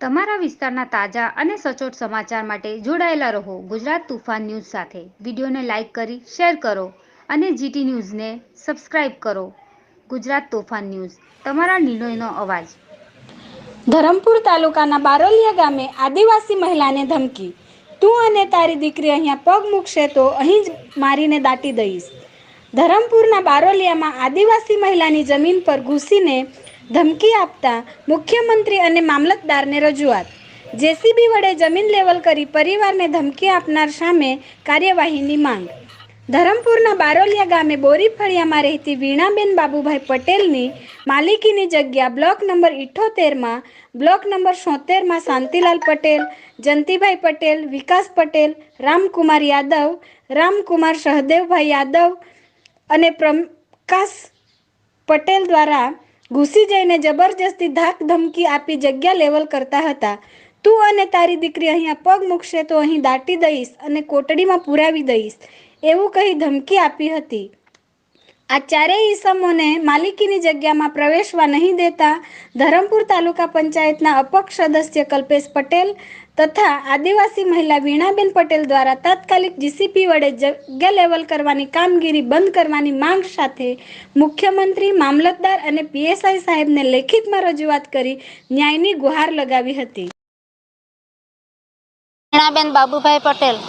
તમારા વિસ્તારના તાજા અને સચોટ સમાચાર માટે જોડાયેલા રહો ગુજરાત તુફાન ન્યૂઝ સાથે. વિડીયોને લાઇક કરી, શેર કરો અને જીટી ન્યૂઝને સબસ્ક્રાઇબ કરો. ગુજરાત તોફાન ન્યૂઝ, તમારા નિર્ણયનો અવાજ. ધરમપુર તાલુકાના બારોલિયા ગામે આદિવાસી મહિલાને ધમકી. તું અને તારી દીકરી અહીંયા પગ મૂકશે તો અહીં જ મારીને દાટી દઈશ. ધરમપુરના બારોલિયામાં આદિવાસી મહિલાની જમીન પર ઘૂસીને ધમકી આપતા મુખ્યમંત્રી અને મામલતદારને રજૂઆત. જેસીબી વડે જમીન લેવલ કરી પરિવારને ધમકી આપનાર સામે કાર્યવાહીની માંગ. ધરમપુરના બારોલિયા ગામે બોરી ફળિયામાં રહેતી વીણાબેન બાબુભાઈ પટેલની માલિકીની જગ્યા બ્લોક નંબર ઇઠ્ઠોતેરમાં બ્લોક નંબર સોતેરમાં શાંતિલાલ પટેલ, જંતીભાઈ પટેલ, વિકાસ પટેલ, રામકુમાર યાદવ, રામકુમાર સહદેવભાઈ યાદવ અને પ્રકાશ પટેલ દ્વારા ઘૂસી જઈને જબરજસ્તી ધાક ધમકી આપી જગ્યા લેવલ કરતા હતા. તું અને તારી દીકરી અહીંયા પગ મૂકશે તો અહીં દાટી દઈશ અને કોટડીમાં પુરાવી દઈશ, એવું કહી ધમકી આપી હતી. આ ચારેય ઈસમોને માલિકીની જગ્યામાં પ્રવેશવા નહીં દેતા ધરમપુર તાલુકા પંચાયતના અપક્ષ સદસ્ય કલ્પેશ પટેલ તથા આદિવાસી મહિલા વીણાબેન પટેલ દ્વારા તાત્કાલિક જીસીપી વડે જગ્યા લેવલ કરવાની કામગીરી બંધ કરવાની માંગ સાથે મુખ્યમંત્રી, મામલતદાર અને પીએસઆઈ સાહેબને લેખિતમાં રજૂઆત કરી ન્યાયની ગુહાર લગાવી હતી. વીણાબેન બાબુભાઈ પટેલ,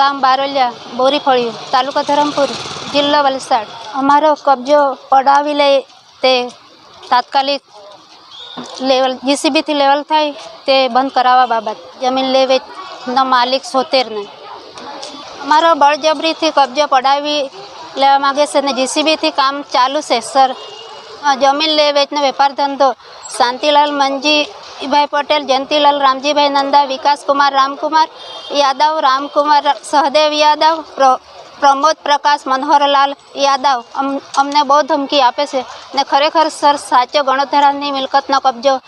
ગામ બારોલિયા, બોરીફળિયું, તાલુકો ધરમપુર. જિલ્લો વલસાડ. અમારો કબજો પડાવી લે તે તાત્કાલિક લેવલ જીસીબીથી લેવલ થાય તે બંધ કરાવવા બાબત. જમીન લે વેચનો માલિક સોતેરને અમારો બળજબરીથી કબજો પડાવી લેવા માગે છે ને જીસીબીથી કામ ચાલુ છે, સર. જમીન લે વેચનો વેપાર ધંધો. શાંતિલાલ મંજીભાઈ પટેલ, જયંતિલાલ, રામજીભાઈ નંદા, વિકાસકુમાર, રામકુમાર યાદવ, રામકુમાર સહદેવ યાદવ પ્રમોદ પ્રકાશ, મનોહરલાલ યાદવ અમ- અમને બહુ ધમકી આપે છે ને ખરેખર સર સાચો ગણોધરાની મિલકતનો કબજો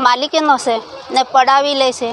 માલિકીનો છે ને પડાવી લે છે.